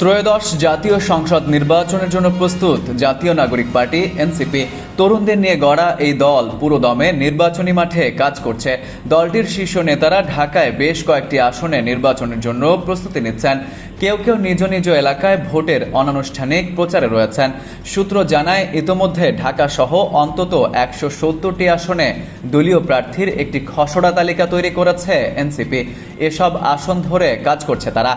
ত্রয়োদশ জাতীয় সংসদ নির্বাচনের জন্য প্রস্তুত জাতীয় নাগরিক পার্টি, এনসিপি। তরুণদের নিয়ে গড়া এই দল পুরো দমে নির্বাচনী মাঠে কাজ করছে। দলটির শীর্ষ নেতারা ঢাকায় বেশ কয়েকটি আসনে নির্বাচনের জন্য প্রস্তুতি নিচ্ছেন। কেউ কেউ নিজ নিজ এলাকায় ভোটের অনানুষ্ঠানিক প্রচারে রয়েছেন। সূত্র জানায়, ইতোমধ্যে ঢাকা সহ অন্তত একশো সত্তরটি আসনে দলীয় প্রার্থীর একটি খসড়া তালিকা তৈরি করেছে এনসিপি। এসব আসন ধরে কাজ করছে তারা।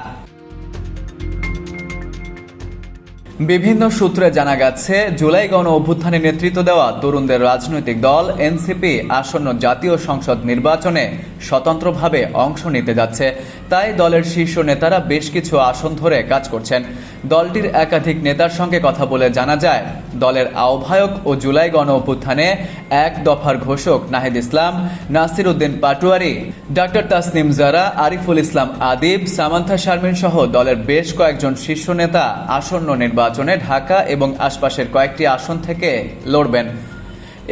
বিভিন্ন সূত্রে জানা গেছে, জুলাই গণ অভ্যুত্থানে নেতৃত্ব দেওয়া তরুণদের রাজনৈতিক দল, এনসিপি, আসন্ন জাতীয় সংসদ নির্বাচনে স্বতন্ত্রভাবে অংশ নিতে যাচ্ছে। তাই দলের শীর্ষ নেতারা বেশ কিছু আসন ধরে কাজ করছেন। দলটির একাধিক নেতার সঙ্গে কথা বলে জানা যায়, দলের আহ্বায়ক ও জুলাই গণ অভ্যুত্থানে এক দফার ঘোষক নাহিদ ইসলাম, নাসির উদ্দিন পাটুয়ারি, ডাক্তার তাসনিম জারা, আরিফুল ইসলাম আদিব, সামান্থা শারমিন সহ দলের বেশ কয়েকজন শীর্ষ নেতা আসন্ন নির্বাচনে ঢাকা এবং আশপাশের কয়েকটি আসন থেকে লড়বেন।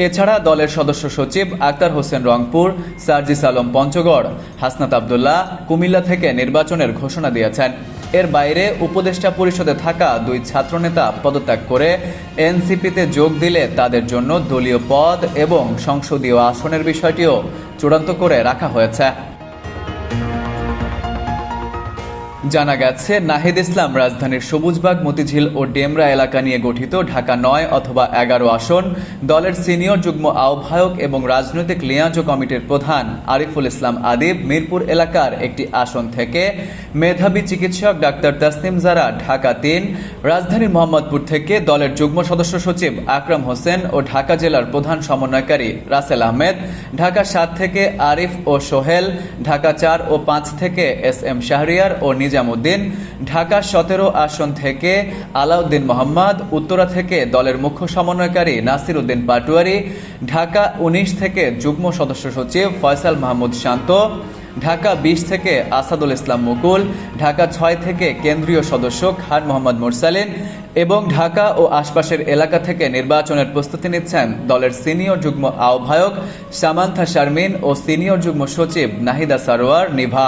এছাড়া দলের সদস্য সচিব আক্তার হোসেন রংপুর, সার্জিস আলম পঞ্চগড়, হাসনাত আবদুল্লাহ কুমিল্লা থেকে নির্বাচনের ঘোষণা দিয়েছেন। এর বাইরে উপদেষ্টা পরিষদে থাকা দুই ছাত্রনেতা পদত্যাগ করে এনসিপিতে যোগ দিলে তাদের জন্য দলীয় পদ এবং সংসদীয় আসনের বিষয়টিও চূড়ান্ত করে রাখা হয়েছে। জানা গেছে, নাহিদ ইসলাম রাজধানীর সবুজবাগ, মতিঝিল ও ডেমরা এলাকা নিয়ে গঠিত ঢাকা নয় অথবা এগারো আসন, দলের সিনিয়র যুগ্ম আহ্বায়ক এবং রাজনৈতিক লিয়াজো কমিটির প্রধান আরিফুল ইসলাম আদিব মিরপুর এলাকার একটি আসন থেকে মেধাবী চিকিৎসক ডাক্তার তাসনিম জারা ঢাকা তিন রাজধানীর মোহাম্মদপুর থেকে দলের যুগ্ম সদস্য সচিব আকরাম হোসেন ও ঢাকা জেলার প্রধান সমন্বয়কারী রাসেল আহমেদ, ঢাকা সাত থেকে আরিফ ও সোহেল, ঢাকা চার ও পাঁচ থেকে এস এম শাহরিয়ার ও নিজামুদ্দিন, ঢাকা সতেরো আসন থেকে আলাউদ্দিন মোহাম্মদ, উত্তরা থেকে দলের মুখ্য সমন্বয়কারী নাসির উদ্দিন পাটুয়ারি, ঢাকা উনিশ থেকে যুগ্ম সদস্য সচিব ফয়সাল মাহমুদ শান্ত, ঢাকা বিশ থেকে আসাদুল ইসলাম মুকুল, ঢাকা ছয় থেকে কেন্দ্রীয় সদস্য খান মোহাম্মদ মুরসালিন এবং ঢাকা ও আশপাশের এলাকা থেকে নির্বাচনের প্রস্তুতি নিচ্ছেন দলের সিনিয়র যুগ্ম আহ্বায়ক সামান্থা শারমিন ও সিনিয়র যুগ্ম সচিব Nahida Sarwar Nibha.